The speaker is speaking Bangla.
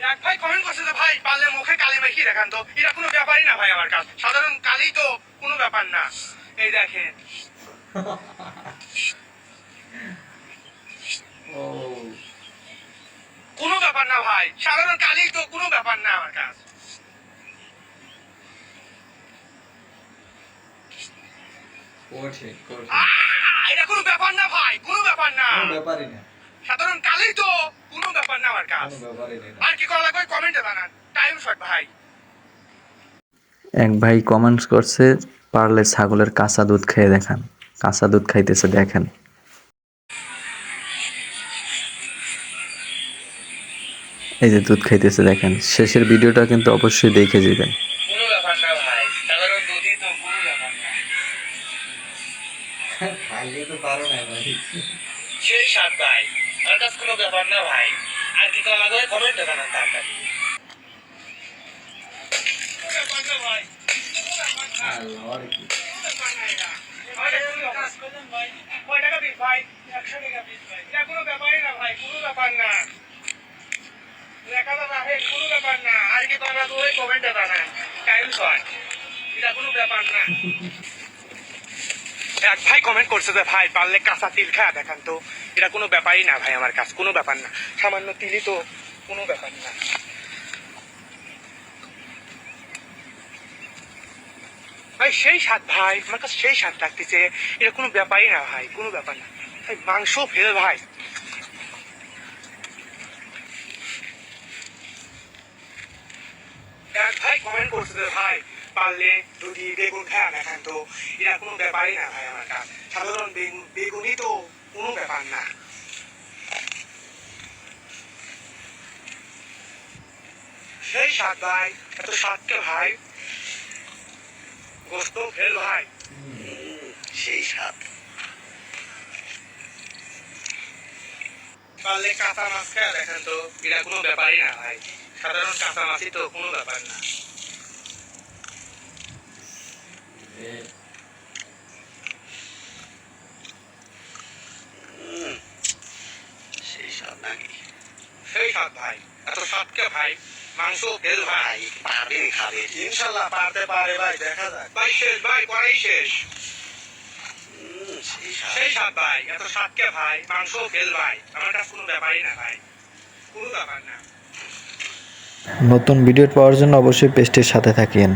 এক ভাই কমেন্ট করছে যে ভাই পারলে মুখে কালি মেখি দেখান তো। এটা কোনো ব্যাপারই না ভাই আমার কাছে সাধারণ কালি তো কোনো ব্যাপার না। এই দেখেন। কোনো ব্যাপার না ভাই। সাধারণ কালি তো কোনো ব্যাপার না আমার কাছে এটা কোনো ব্যাপার না ভাই কোনো ব্যাপার না। ব্যাপারই না। সাধারণ কালি তো ব্যাপার না আমার আর কি করা লাগবে কমেন্টে জানান। টাইম শর্ট ভাই। এক ভাই কমেন্টস করছে পারলে ছাগলের কাঁচা দুধ খেয়ে দেখান। কাঁচা দুধ খাইতেছে দেখেন। এই যে দুধ খাইতেছে দেখেন। শেষের ভিডিওটা কিন্তু অবশ্যই দেখে যাবেন। সেই সাত কোনো ব্যাপার না ভাই। আর কি? করা লাগবে কমেন্টে জানান তাড়াতাড়ি আর কি কয় করা লাগবে কমেন্টে জানান টাইম শর্ট এটা কোনো ব্যাপার না এক ভাই কমেন্ট করছে যে, ভাই, পারলে কাঁচা তিল খায় দেখান তো। এটা কোনো ব্যাপারই না ভাই আমার কাছে কোনো ব্যাপার না। সামান্য তিলই তো কোনো ব্যাপার না। ভাই, সেই স্বাদ, ভাই, আমার কাছে সেই স্বাদ লাগতেছে। এটা কোনো ব্যাপারই না ভাই, কোনো ব্যাপার না। ভাই, মাংস ফেল, ভাই। এক ভাই কমেন্ট করছে ভাই পারলে যদি বেগুন খায় দেখান তো এটা কোনো ব্যাপারই না ভাই আমার কাছে। সাধারণ বেগুন বেগুনই তো কোনো ব্যাপার না। সেই স্বাদ ভাই, এত স্বাদকে ভাই। গোস্ত ফেল ভাই। সেই স্বাদ। পারলে কাঁচা মাছ খায় দেখেন তো এটা কোনো ব্যাপারই না ভাই। সাধারণ কাঁচা মাছই তো কোনো ব্যাপার না। সেই স্বাদ নাকি? সেই স্বাদ ভাই এত স্বাদকে ভাই? মাংস ফেল ভাই। পারবে খাবে। ইনশাল্লাহ পারতে পারে ভাই দেখা যাক। ভাই শেষ ভাই পরেই শেষ। সেই স্বাদ। ভাই এত স্বাদকে ভাই? মাংস ফেল ভাই। আমার কোনো ব্যাপারই না ভাই। কোনো ব্যাপার না। নতুন ভিডিও পাওয়ার জন্য অবশ্যই পেজটির সাথে থাকেন।